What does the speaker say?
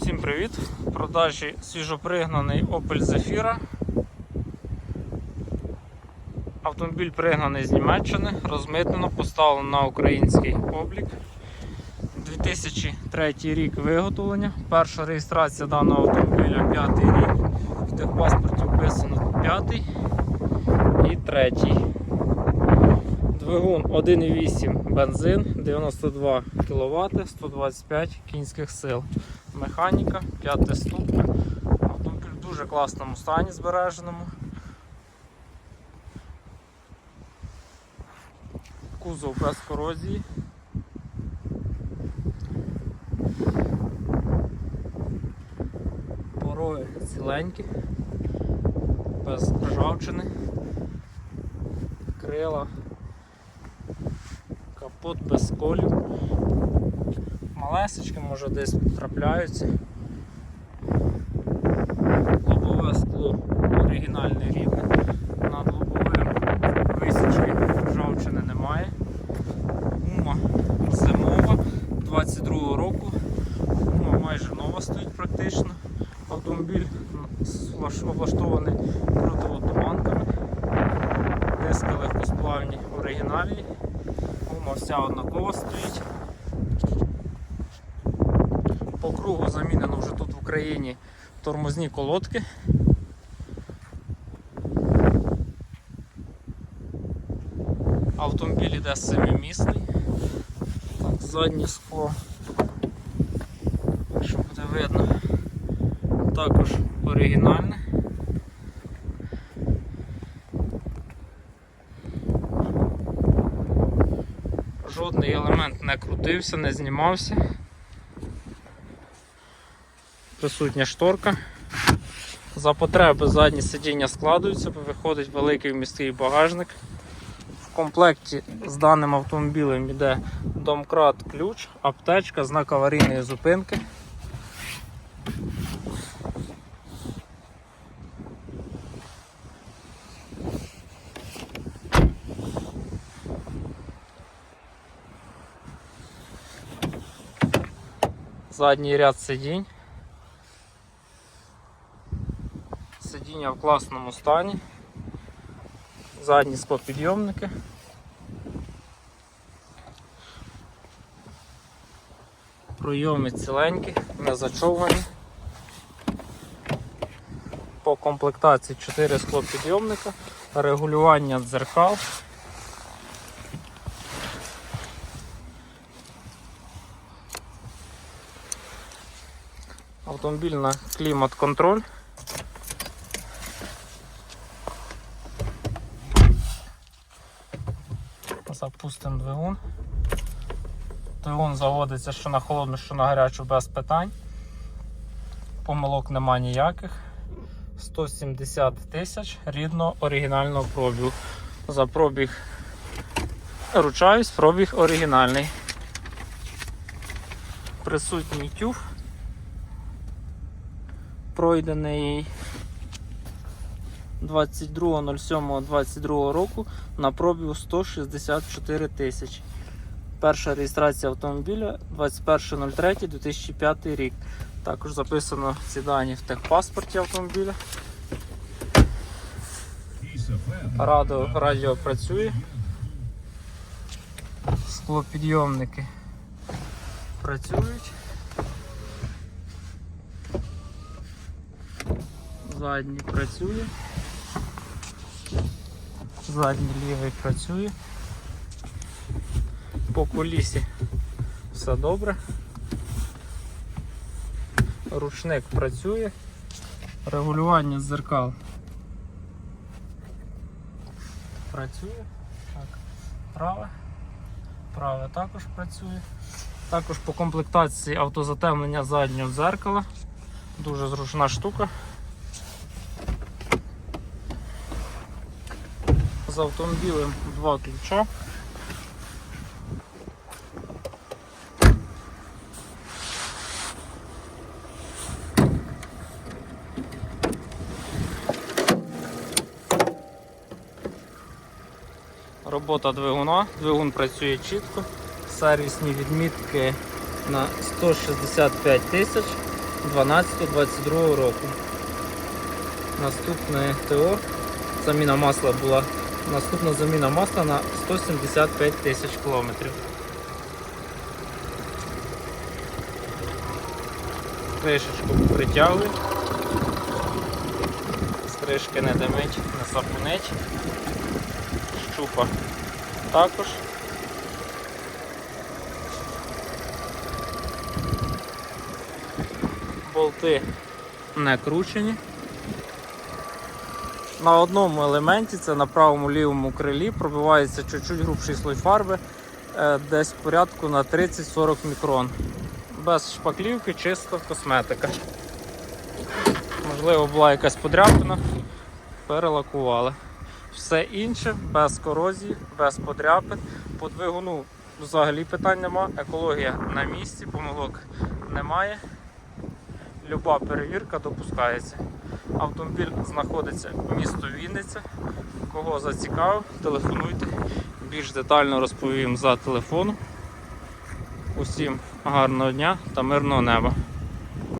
Всім привіт! В продажі свіжопригнаний Opel Zafira. Автомобіль пригнаний з Німеччини, розмитнено, поставлено на український облік. 2003 рік виготовлення. Перша реєстрація даного автомобіля 5 рік. В техпаспорті вписано 5 і 3. Двигун 1,8 бензин, 92 кВт, 125 кінських сил. Механіка, 5 ступка. Автомобіль в дуже класному стані збереженому. Кузов без корозії. Пороги ціленькі, без ржавчини, крила капот без колів. Малесечки, може десь трапляються. Лобове скло оригінальне рідне. Над лобовим висічки ржавчини немає. Гума зимова 22-го року. Гума майже нова стоїть практично. Автомобіль облаштований противотуманками. Диски легкосплавні оригінальні. Гума вся однакова стоїть. По кругу замінено вже тут в Україні тормозні колодки. Автомобіль іде семимісний. Так, заднє скло, якщо буде видно, також оригінальне. Жодний елемент не крутився, не знімався. Присутня шторка. За потреби задні сидіння складуються, виходить великий міський багажник. В комплекті з даним автомобілем йде домкрат ключ, аптечка, знак аварійної зупинки. Задній ряд сидінь. Сидіння в класному стані. Задні склопідйомники. Пройоми ціленькі, не зачовгані. По комплектації 4 склопідйомника, регулювання дзеркал. Автомобіль на клімат-контроль. Запустимо двигун. Двигун заводиться що на холодну, що на гарячу без питань. Помилок нема ніяких. 170 тисяч рідного оригінального пробігу. За пробіг ручаюсь, пробіг оригінальний. Присутній тюф пройдений 22.07.22 року на пробігу 164 тисячі. Перша реєстрація автомобіля 21.03.2005 рік. Також записано ці дані в техпаспорті автомобіля. Радіо, радіо працює. Склопідйомники працюють. Задній працює. Задній лівий працює. По колісі все добре. Ручник працює. Регулювання зеркал працює. Так, праве. Праве також працює. Також по комплектації автозатемнення заднього дзеркала. Дуже зручна штука. З автомобілем два ключа. Робота двигуна, двигун працює чітко, сервісні відмітки на 165 тисяч, 12-22 року. Наступне ТО. Заміна масла була. Наступна заміна масла на 175 тисяч кілометрів. Кришечку притягує. З кришки не димить, не сапунить. Щупа також. Болти не кручені. На одному елементі, це на правому лівому крилі, пробивається чуть-чуть грубший слой фарби, е, десь порядку на 30-40 мікрон. Без шпаклівки, чисто косметика. Можливо, була якась подряпина, перелакували. Все інше без корозії, без подряпин. По двигуну взагалі питань нема. Екологія на місці, помилок немає. Люба перевірка допускається. Автомобіль знаходиться в місто Вінниця. Кого зацікавив, телефонуйте. Більш детально розповім за телефоном. Усім гарного дня та мирного неба.